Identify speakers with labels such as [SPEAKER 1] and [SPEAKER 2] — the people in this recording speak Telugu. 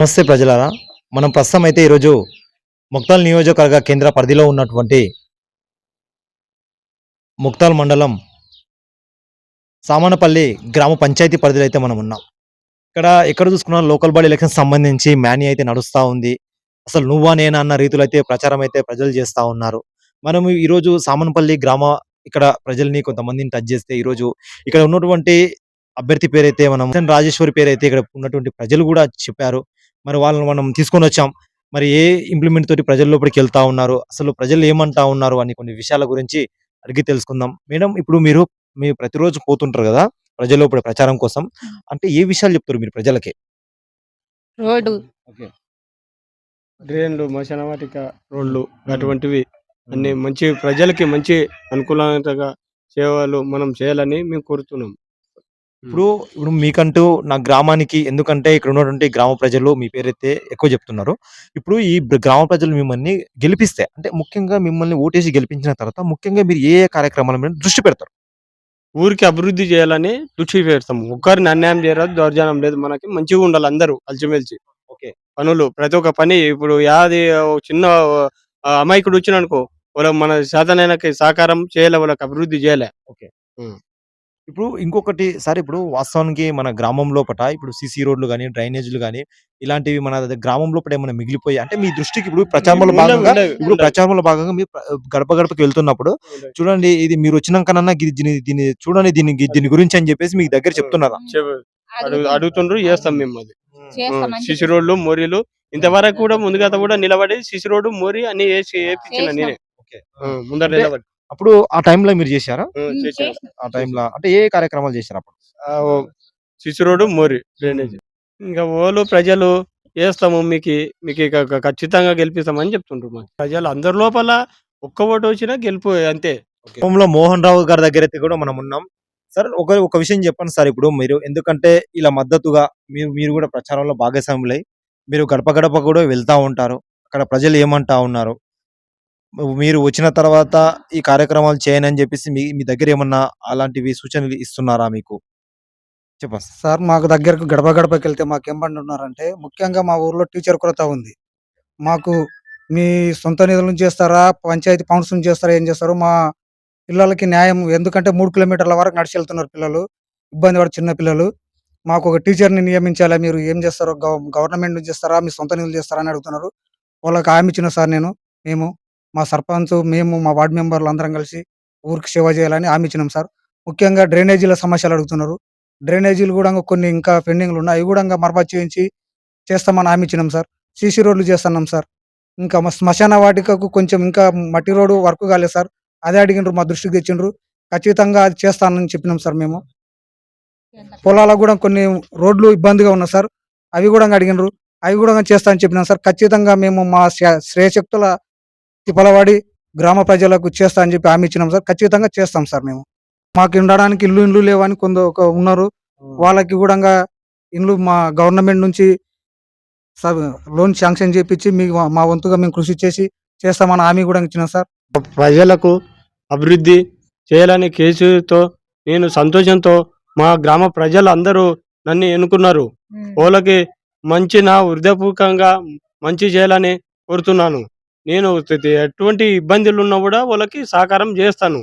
[SPEAKER 1] నమస్తే ప్రజలారా. మనం ప్రస్తుతం అయితే ఈరోజు ముక్తాల్ నియోజకవర్గ కేంద్ర పరిధిలో ఉన్నటువంటి ముక్తాల్ మండలం సామానపల్లి గ్రామ పంచాయతీ పరిధిలో అయితే మనం ఉన్నాం. ఇక్కడ ఎక్కడ చూసుకున్నా లోకల్ బాడీ ఎలక్షన్ సంబంధించి మ్యానీ అయితే నడుస్తూ ఉంది. అసలు నువ్వా నేనా అన్న రీతిలో అయితే ప్రచారం అయితే ప్రజలు చేస్తూ ఉన్నారు. మనం ఈరోజు సామానపల్లి గ్రామ ఇక్కడ ప్రజల్ని కొంతమందిని టచ్ చేస్తే ఈరోజు ఇక్కడ ఉన్నటువంటి అభ్యర్థి పేరైతే మనం రాజేశ్వరి పేరైతే ఇక్కడ ఉన్నటువంటి ప్రజలు కూడా చెప్పారు. మరి వాళ్ళని మనం తీసుకొని వచ్చాం. మరి ఏ ఇంప్లిమెంట్ తోటి ప్రజల లోపలికి వెళ్తా ఉన్నారు? అసలు ప్రజలు ఏమంటా ఉన్నారు? అని కొన్ని విషయాల గురించి అడిగి తెలుసుకుందాం. మేడం ఇప్పుడు మీరు మీరు ప్రతిరోజు పోతుంటారు కదా ప్రజల లోపల ప్రచారం కోసం. అంటే ఏ విషయాలు చెప్తారు మీరు ప్రజలకి?
[SPEAKER 2] రోడ్డు.
[SPEAKER 3] డ్రైన్లు మశాన వాటిక రోడ్లు అటువంటివి అన్ని మంచి ప్రజలకి మంచి అనుకూలంగా సేవలు మనం చేయాలని మేము కోరుతున్నాం.
[SPEAKER 1] ఇప్పుడు ఇప్పుడు మీకంటూ నా గ్రామానికి ఎందుకంటే ఇక్కడ ఉన్నటువంటి గ్రామ ప్రజలు మీ పేరైతే ఎక్కువ చెప్తున్నారు. ఇప్పుడు ఈ బ్ర- గ్రామ ప్రజలు మిమ్మల్ని గెలిపిస్తే అంటే ముఖ్యంగా మిమ్మల్ని ఓటేసి గెలిపించిన తర్వాత ముఖ్యంగా మీరు ఏ ఏ కార్యక్రమాల మీద దృష్టి పెడతారు?
[SPEAKER 3] ఊరికి అభివృద్ధి చేయాలని దృష్టి పెడతాం. ఒక్కరిని అన్యాయం చేయరాదు దౌర్జన్యం లేదు మనకి. మంచిగా ఉండాలి అందరూ కలిసిమెలిసి
[SPEAKER 1] ఓకే.
[SPEAKER 3] పనులు ప్రతి ఒక్క పని ఇప్పుడు యాది ఓ చిన్న ఆ, అమాయకుడు వచ్చిన అనుకో వాళ్ళకి మన శాతనైనకి సహకారం చేయలే వాళ్ళకి అభివృద్ధి చేయలే.
[SPEAKER 1] ఇప్పుడు ఇంకొకటి సార్ ఇప్పుడు వాస్తవానికి మన గ్రామం లోపట ఇప్పుడు సిసి రోడ్లు కానీ డ్రైనేజీలు కానీ ఇలాంటివి మన దగ్గర గ్రామం లోపల ఏమైనా మిగిలిపోయి అంటే మీ దృష్టికి ఇప్పుడు ప్రచారంలో
[SPEAKER 3] ఉండవు,
[SPEAKER 1] భాగంగా
[SPEAKER 3] ఉండవు,
[SPEAKER 1] ఇప్పుడు
[SPEAKER 3] ఉండవు.
[SPEAKER 1] ప్రచారంలో భాగంగా మీరు గడప గడపకి వెళ్తున్నప్పుడు చూడండి ఇది మీరు వచ్చినాకనన్నా గి- దీని దీని చూడండి దీని గి- దీని గురించి అని చెప్పేసి మీకు దగ్గర చెప్తున్నారా?
[SPEAKER 3] చెప్- అడుగు అడుగుతుండ్రు చేస్తాం మేము అది. సిసి రోడ్లు మోరీలు ఇంతవరకు కూడా ముందుగా కూడా నిలబడి సిసి రోడ్డు మోరీ అన్ని వేసి వేపించిన
[SPEAKER 2] చేసినాం.
[SPEAKER 3] నేనే.
[SPEAKER 1] ఓకే.
[SPEAKER 3] ఆ, ముందర
[SPEAKER 1] అంటే-
[SPEAKER 3] నిలబడి.
[SPEAKER 1] అప్పుడు ఆ టైంలో మీరు చేశారా?
[SPEAKER 3] ఆ,
[SPEAKER 1] టైంలో అంటే ఏ కార్యక్రమాలు చేశారు అప్పుడు?
[SPEAKER 3] రోడ్డు మోరీ డ్రైనేజ్. ఇంకా ఓలు ప్రజలు వేస్తాము మీకు మీకు ఇక ఖచ్చితంగా గెలిపిస్తామని చెప్తుండ్రు మాకు. ప్రజలు అందరి లోపల ఒక్క ఓటు వచ్చినా గెలుపు అంతే.
[SPEAKER 1] కుటుంబంలో మోహన్ రావు గారి దగ్గర అయితే కూడా మనం ఉన్నాం. సార్ ఒక ఒక విషయం చెప్పండి సార్ ఇప్పుడు మీరు. ఎందుకంటే ఇలా మద్దతుగా మీరు మీరు కూడా ప్రచారంలో భాగస్వాములై మీరు గడప గడప కూడా వెళ్తా ఉంటారు. అక్కడ ప్రజలు ఏమంటా ఉన్నారు? మీరు వచ్చిన తర్వాత ఈ కార్యక్రమాలు చేయనని చెప్పేసి మీ మీ దగ్గర ఏమన్నా అలాంటివి సూచనలు ఇస్తున్నారా మీకు? చెప్పండి. సార్.
[SPEAKER 4] మాకు దగ్గరకు గడప గడపకి వెళ్తే మాకు ఏమంటున్నారంటే ముఖ్యంగా మా ఊర్లో టీచర్ కొరత ఉంది. మాకు మీ సొంత నిధుల నుంచి చేస్తారా పంచాయతీ ఫండ్స్ నుంచి చేస్తారా ఏం చేస్తారు మా పిల్లలకి న్యాయం ఎందుకంటే మూడు కిలోమీటర్ల వరకు నడిచి వెళ్తున్నారు పిల్లలు ఇబ్బంది పడే చిన్న పిల్లలు. మాకు ఒక టీచర్ని నియమించాలా మీరు ఏం చేస్తారో గవర్నమెంట్ నుంచి చేస్తారా మీ సొంత నిధులు చేస్తారా అని అడుగుతున్నారు. వాళ్ళకి హామీ ఇచ్చిన సార్ నేను మేము. మా సర్పంచ్ మేము మా వార్డు మెంబర్లు అందరం కలిసి ఊరికి సేవ చేయాలని హామీ ఇచ్చినాం సార్. ముఖ్యంగా డ్రైనేజీల సమస్యలు అడుగుతున్నారు. డ్రైనేజీలు కూడా కొన్ని ఇంకా పెండింగ్లు ఉన్నాయి. అవి కూడా ఇంకా మరమ్మతు చేయించి చేస్తామని హామీ ఇచ్చినాం సార్. సీసీ రోడ్లు చేస్తున్నాం సార్. ఇంకా మా శ్మశాన వాటికకు కొంచెం ఇంకా మట్టి రోడ్డు వర్క్ కాలేదు సార్. అదే అడిగినారు మా దృష్టికి తెచ్చిండ్రు. ఖచ్చితంగా అది చేస్తానని చెప్పినాం సార్ మేము. పొలాలకు కూడా కొన్ని రోడ్లు ఇబ్బందిగా ఉన్నాయి సార్. అవి కూడా అడిగినారు. అవి కూడా చేస్తా అని చెప్పినాం సార్. ఖచ్చితంగా మేము మా శ్రే- శ్రేయశక్తుల తిప్పలవాడి గ్రామ ప్రజలకు చేస్తా అని చెప్పి హామీ ఇచ్చినాం సార్. ఖచ్చితంగా చేస్తాం సార్ మేము. మాకు ఉండడానికి ఇల్లు ఇల్లు లేవని కొందరు ఒక ఉన్నారు. వాళ్ళకి కూడా ఇండ్లు మా గవర్నమెంట్ నుంచి లోన్ శాంక్షన్ చేపించి మీ మా వంతుగా మేము కృషి చేసి చేస్తామని హామీ కూడా ఇచ్చినాం సార్.
[SPEAKER 3] ప్రజలకు అభివృద్ధి చేయాలని కేసుతో నేను సంతోషంతో మా గ్రామ ప్రజలు అందరూ నన్ను ఎన్నుకున్నారు. వాళ్ళకి మంచి నా హృదయపూర్వకంగా మంచి చేయాలని కోరుతున్నాను. నేను ఎటువంటి ఇబ్బందులు ఉన్నా కూడా వాళ్ళకి సహకారం చేస్తాను.